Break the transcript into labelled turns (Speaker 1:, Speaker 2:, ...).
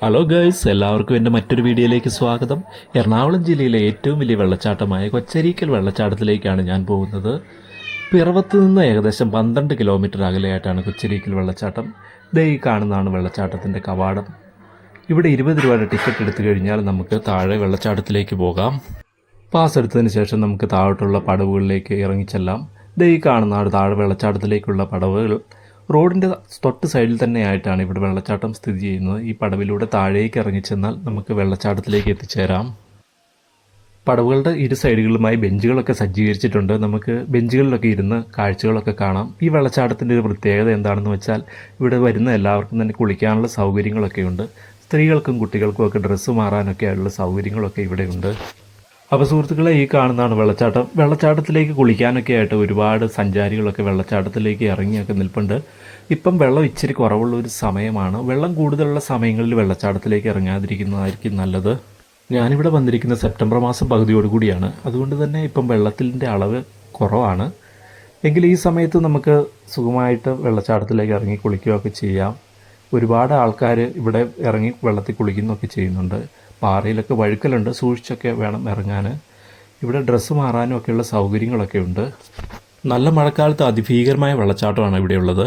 Speaker 1: Hello girls എല്ലാവർക്കും എന്റെ മറ്റൊരു വീഡിയോയിലേക്ക് സ്വാഗതം. എറണാകുളം ജില്ലയിലെ ഏറ്റവും വലിയ വെള്ളച്ചാട്ടമായ കൊച്ചരീക്കൽ വെള്ളച്ചാട്ടത്തിലേക്കാണ് ഞാൻ പോകുന്നത്. പിറവത്ത് നിന്ന് ഏകദേശം പന്ത്രണ്ട് കിലോമീറ്റർ അകലെയായിട്ടാണ് കൊച്ചരീക്കൽ വെള്ളച്ചാട്ടം. ദേ ഈ കാണുന്നതാണ് വെള്ളച്ചാട്ടത്തിന്റെ കവാടം. ഇവിടെ ഇരുപത് രൂപയുടെ ടിക്കറ്റ് എടുത്തു കഴിഞ്ഞാൽ നമുക്ക് താഴെ വെള്ളച്ചാട്ടത്തിലേക്ക് പോകാം. പാസ് എടുത്തതിന് ശേഷം നമുക്ക് താഴോട്ടുള്ള പടവുകളിലേക്ക് ഇറങ്ങിച്ചെല്ലാം ദേ ഈ കാണുന്നതാണ് താഴെ വെള്ളച്ചാട്ടത്തിലേക്കുള്ള പടവുകൾ. റോഡിന്റെ തൊട്ട് സൈഡിൽ തന്നെയായിട്ടാണ് ഇവിടെ വെള്ളച്ചാട്ടം സ്ഥിതി ചെയ്യുന്നത്. ഈ പടവിലൂടെ താഴേക്ക് ഇറങ്ങി ചെന്നാൽ നമുക്ക് വെള്ളച്ചാട്ടത്തിലേക്ക് എത്തിച്ചേരാം. പടവുകളുടെ ഇരു സൈഡുകളുമായി ബെഞ്ചുകളൊക്കെ സജ്ജീകരിച്ചിട്ടുണ്ട്. നമുക്ക് ബെഞ്ചുകളിലൊക്കെ ഇരുന്ന് കാഴ്ചകളൊക്കെ കാണാം. ഈ വെള്ളച്ചാട്ടത്തിന്റെ ഒരു പ്രത്യേകത എന്താണെന്ന് വെച്ചാൽ ഇവിടെ വരുന്ന എല്ലാവർക്കും തന്നെ കുളിക്കാനുള്ള സൗകര്യങ്ങളൊക്കെ ഉണ്ട് സ്ത്രീകൾക്കും കുട്ടികൾക്കും ഒക്കെ ഡ്രസ്സ് മാറാനൊക്കെ ആയിട്ടുള്ള സൗകര്യങ്ങളൊക്കെ ഇവിടെയുണ്ട്. അപ്പോൾ സുഹൃത്തുക്കളെ ഈ കാണുന്നതാണ് വെള്ളച്ചാട്ടം. വെള്ളച്ചാട്ടത്തിലേക്ക് കുളിക്കാനൊക്കെ ആയിട്ട് ഒരുപാട് സഞ്ചാരികളൊക്കെ വെള്ളച്ചാട്ടത്തിലേക്ക് ഇറങ്ങിയൊക്കെ നിൽപ്പുണ്ട്. ഇപ്പം വെള്ളം ഇച്ചിരി കുറവുള്ള ഒരു സമയമാണ്. വെള്ളം കൂടുതലുള്ള സമയങ്ങളിൽ വെള്ളച്ചാട്ടത്തിലേക്ക് ഇറങ്ങാതിരിക്കുന്നതായിരിക്കും നല്ലത്. ഞാനിവിടെ വന്നിരിക്കുന്ന സെപ്റ്റംബർ മാസം പകുതിയോടുകൂടിയാണ് അതുകൊണ്ട് തന്നെ ഇപ്പം വെള്ളത്തിന്റെ അളവ് കുറവാണ്. എങ്കിൽ ഈ സമയത്ത് നമുക്ക് സുഖമായിട്ട് വെള്ളച്ചാട്ടത്തിലേക്ക് ഇറങ്ങി കുളിക്കുകയൊക്കെ ചെയ്യാം. ഒരുപാട് ആൾക്കാർ ഇവിടെ ഇറങ്ങി വെള്ളത്തിൽ കുളിക്കുന്നൊക്കെ ചെയ്യുന്നുണ്ട്. പാറയിലൊക്കെ വഴുക്കലുണ്ട് സൂക്ഷിച്ചൊക്കെ വേണം ഇറങ്ങാൻ ഇവിടെ ഡ്രസ്സ് മാറാനും ഒക്കെയുള്ള സൗകര്യങ്ങളൊക്കെ ഉണ്ട്. നല്ല മഴക്കാലത്ത് അതിഭീകരമായ വെള്ളച്ചാട്ടമാണ് ഇവിടെയുള്ളത്